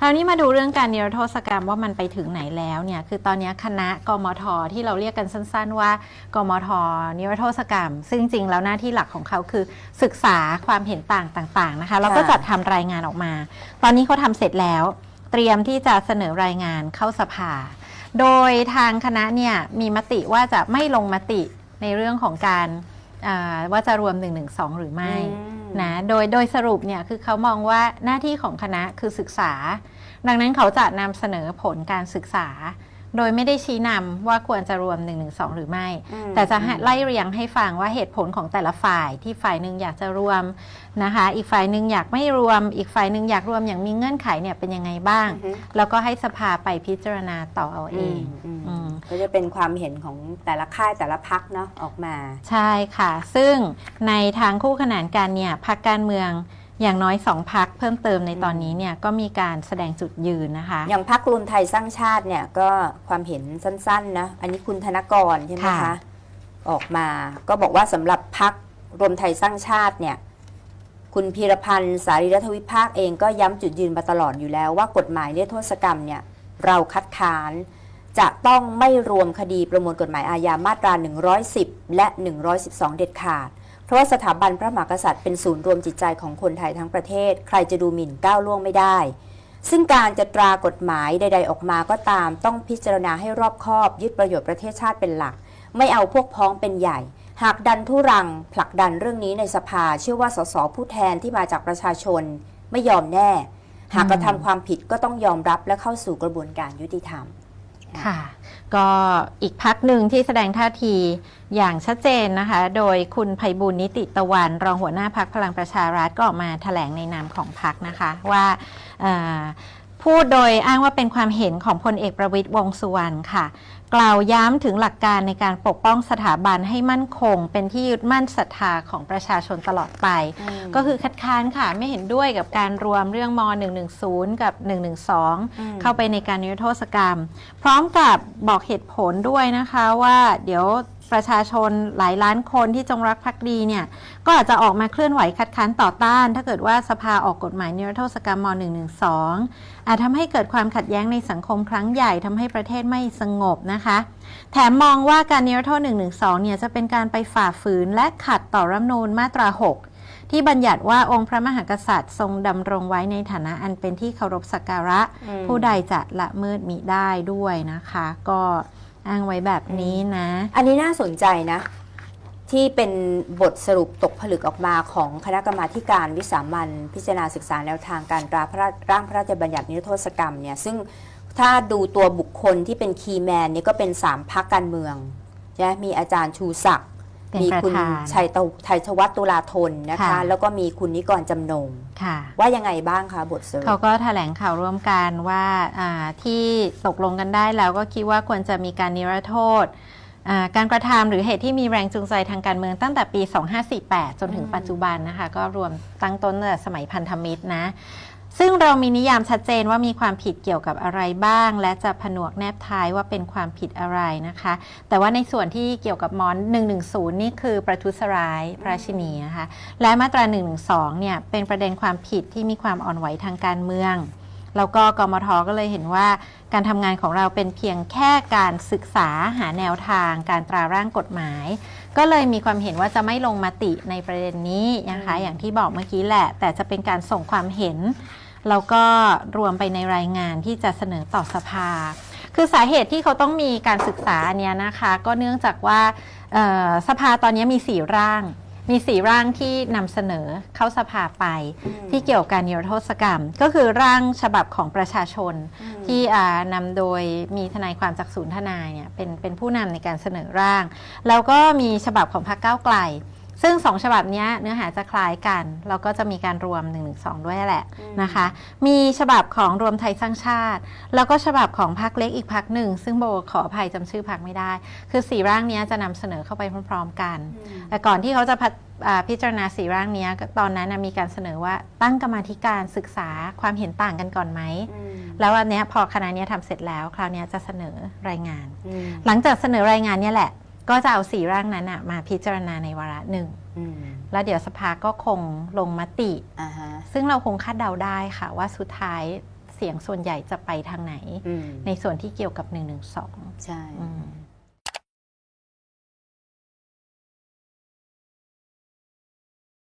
คราวนี้มาดูเรื่องการนิรโทษกรรมว่ามันไปถึงไหนแล้วเนี่ยคือตอนนี้คณะกมทที่เราเรียกกันสั้น ๆ ว่ากมทนิรโทษกรรม ซึ่งจริงๆแล้วหน้าที่หลักของเขาคือศึกษาความเห็นต่างต่างๆนะคะแล้วก็ค่ะจัดทำรายงานออกมา ตอนนี้เขาทำเสร็จแล้ว เตรียมที่จะเสนอรายงานเข้าสภา โดยทางคณะเนี่ยมีมติว่าจะไม่ลงมติในเรื่องของการอ่าว่าจะรวม112หรือไม่อืม นะโดยโดยสรุปเนี่ยคือเขามองว่าหน้าที่ของคณะคือศึกษา ดังนั้นเขาจะนำเสนอผลการศึกษา โดยไม่ได้ชี้นำว่าควรจะรวม1 1 2หรือไม่อืมแต่จะให้ไล่เรียงให้ฟังว่าเหตุผลของแต่ละฝ่ายที่ฝ่ายหนึ่งอยากจะรวมนะคะ อีกฝ่ายหนึ่งอยากไม่รวม อีกฝ่ายหนึ่งอยากรวมอย่างมีเงื่อนไขเนี่ยเป็นยังไงบ้างอือฮึแล้วก็ให้สภาไปพิจารณาต่อเอาเองอืมอืม ก็จะเป็นความเห็นของแต่ละค่ายแต่ละพักเนาะออกมา ใช่ค่ะ ซึ่งในทางคู่ขนานกันเนี่ยพักการเมืองอย่างน้อยสองพักเพิ่มเติมในตอนนี้เนี่ยก็มีการแสดงจุดยืนนะคะ อย่างพักรวมไทยสร้างชาติเนี่ยก็ความเห็นสั้นๆนะอันนี้คุณธนกรใช่ไหมค่ะคะออกมาก็บอกว่าสำหรับพักรวมไทยสร้างชาติเนี่ยคุณพีรพันธ์สารีรัฐวิภาคเองก็ย้ำจุดยืนมาตลอดอยู่แล้วว่ากฎหมายนิรโทษกรรมเนี่ยเราคัดค้าน จะต้องไม่รวมคดีประมวลกฎหมายอาญามาตรา 110 และ 112 เด็ดขาด เพราะว่าสถาบันพระมหากษัตริย์เป็นศูนย์รวมจิตใจของคนไทยทั้งประเทศ ใครจะดูหมิ่นก้าวล่วงไม่ได้ ซึ่งการจะตรากฎหมายใด ๆ ออกมาก็ตาม ต้องพิจารณาให้รอบคอบ ยึดประโยชน์ประเทศชาติเป็นหลัก ไม่เอาพวกพ้องเป็นใหญ่ หากดันทุรัง ผลักดันเรื่องนี้ในสภา เชื่อว่าสสผู้แทนที่มาจากประชาชน ไม่ยอมแน่ หากกระทำความผิดก็ต้องยอมรับและเข้าสู่กระบวนการยุติธรรม ค่ะ ก็อีกพักหนึ่งที่แสดงท่าทีอย่างชัดเจนนะคะ โดยคุณไพบุญนิติตะวัน รองหัวหน้าพักพลังประชารัฐก็ออกมาแถลงในนามของพักนะคะว่า พูดโดยอ้างว่าเป็นความเห็นของพลเอกประวิตยวงษ์สุวรรณค่ะ กล่าวย้ำถึงหลักการในการปกป้องสถาบันให้มั่นคง เป็นที่ยึดมั่นศรัทธาของประชาชนตลอดไป ก็คือคัดค้านค่ะ ไม่เห็นด้วยกับการรวมเรื่องม .110 กับ 112 เข้าไปในการนิรโทษกรรม พร้อมกับบอกเหตุผลด้วยนะคะว่าเดี๋ยว ประชาชนหลายล้านคนที่จงรักภักดีเนี่ยก็อาจจะออกมาเคลื่อนไหวคัดค้านต่อต้าน ถ้าเกิดว่าสภาออกกฎหมายนิรโทษกรรมม .112 อาจทำให้เกิดความขัดแย้งในสังคมครั้งใหญ่ทำให้ประเทศไม่สงบนะคะ แถมมองว่าการนิรโทษ112เนี่ยจะเป็นการไปฝ่าฝืนและขัดต่อรัฐธรรมนูญมาตรา 6 ที่บัญญัติว่าองค์พระมหากษัตริย์ทรงดำรงไว้ในฐานะอันเป็นที่เคารพสักการะอืมผู้ใดจะละเมิดมิได้ด้วยนะคะ ก็ อ้างไว้แบบนี้นะ อันนี้น่าสนใจนะ ที่เป็นบทสรุปตกผลึกออกมาของคณะกรรมาธิการวิสามันพิจารณาศึกษาแนวทางการตราพระราชร่างพระราชบัญญัตินิรโทษกรรมเนี่ยซึ่งถ้าดูตัวบุคคลที่เป็นคีย์แมนเนี่ยก็เป็นสามพักการเมืองใช่ไหมมีอาจารย์ชูศักดิ์ เป็นมีประคุณธานชัยตะชัยชวัฒน์ตุลาธนนะคะ ค่ะ แล้วก็มีคุณนิกรจำนง ค่ะ ว่ายังไงบ้างคะบทสรุป เขาก็แถลงข่าวร่วมกันว่าอ่าที่ตกลงกันได้แล้วก็คิดว่าควรจะมีการนิรโทษอ่าการกระทำหรือเหตุที่มีแรงจูงใจทางการเมืองตั้งแต่ปี 2548 จนถึงอืม ปัจจุบันนะคะ ก็รวมตั้งต้นตั้งแต่สมัยพันธมิตรนะ ซึ่งเรามีนิยามชัดเจนว่ามีความผิดเกี่ยวกับอะไรบ้าง และจะผนวกแนบท้ายว่าเป็นความผิดอะไรนะคะ แต่ว่าในส่วนที่เกี่ยวกับมอน 110 นี่คือประทุษร้ายพระราชินีนะคะและมาตรา 112 เนี่ยเป็นประเด็นความผิดที่มีความอ่อนไหวทางการเมือง แล้วก็กมทก็เลยเห็นว่าการทำงานของเราเป็นเพียงแค่การศึกษาหาแนวทางการตราร่างกฎหมาย ก็เลยมีความเห็นว่าจะไม่ลงมติในประเด็นนี้นะคะอืมอย่างที่บอกเมื่อกี้แหละ แต่จะเป็นการส่งความเห็น แล้วก็รวมไปในรายงานที่จะเสนอต่อสภา คือสาเหตุที่เขาต้องมีการศึกษาอันเนี้ยนะคะ ก็เนื่องจากว่าเอ่อสภาตอนนี้มีสี่ร่าง มีสี่ร่างที่นำเสนอเข้าสภาไป ที่เกี่ยวกับการนิรโทษกรรม ก็คือร่างฉบับของประชาชน ที่อ่านำโดยมีทนายความจากศูนย์ทนายเนี่ยเป็นเป็นผู้นำในการเสนอร่าง แล้วก็มีฉบับของพรรคก้าวไกล ซึ่งสองฉบับเนี้ยเนื้อหาจะคล้ายกันแล้วก็จะมีการรวม1นึด้วยแหละอืมนะคะ มีฉบับของรวมไทยสร้างชาติ แล้วก็ฉบับของพรรคเล็กอีกพรรคหนึ่ง ซึ่งโบขออภัยจำชื่อพรรคไม่ได้ คือสี่ร่างเนี้ยจะนำเสนอเข้าไปพร้อม ๆ กัน แต่ก่อนที่เขาจะพัฒอ่าพิจารณาสีร่างเนี้ยก็ตอนนั้นนะมีการเสนอว่าตั้งกรรมาธิการศึกษาความเห็นต่างกันก่อนไหมแล้ววันเนี้ยพอคณะเนี้ยทำเสร็จแล้ว คราวเนี้ยจะเสนอรายงาน หลังจากเสนอรายงานเนี่ยแหละ ก็จะเอาสีร่างนั้นนะมาพิจารณาในวาระหนึ่ง แล้วเดี๋ยวสภาก็คงลงมติ ซึ่งเราคงคาดเดาได้ค่ะ ว่าสุดท้ายเสียงส่วนใหญ่จะไปทางไหนอืมในส่วนที่เกี่ยวกับ1นึใช่อืม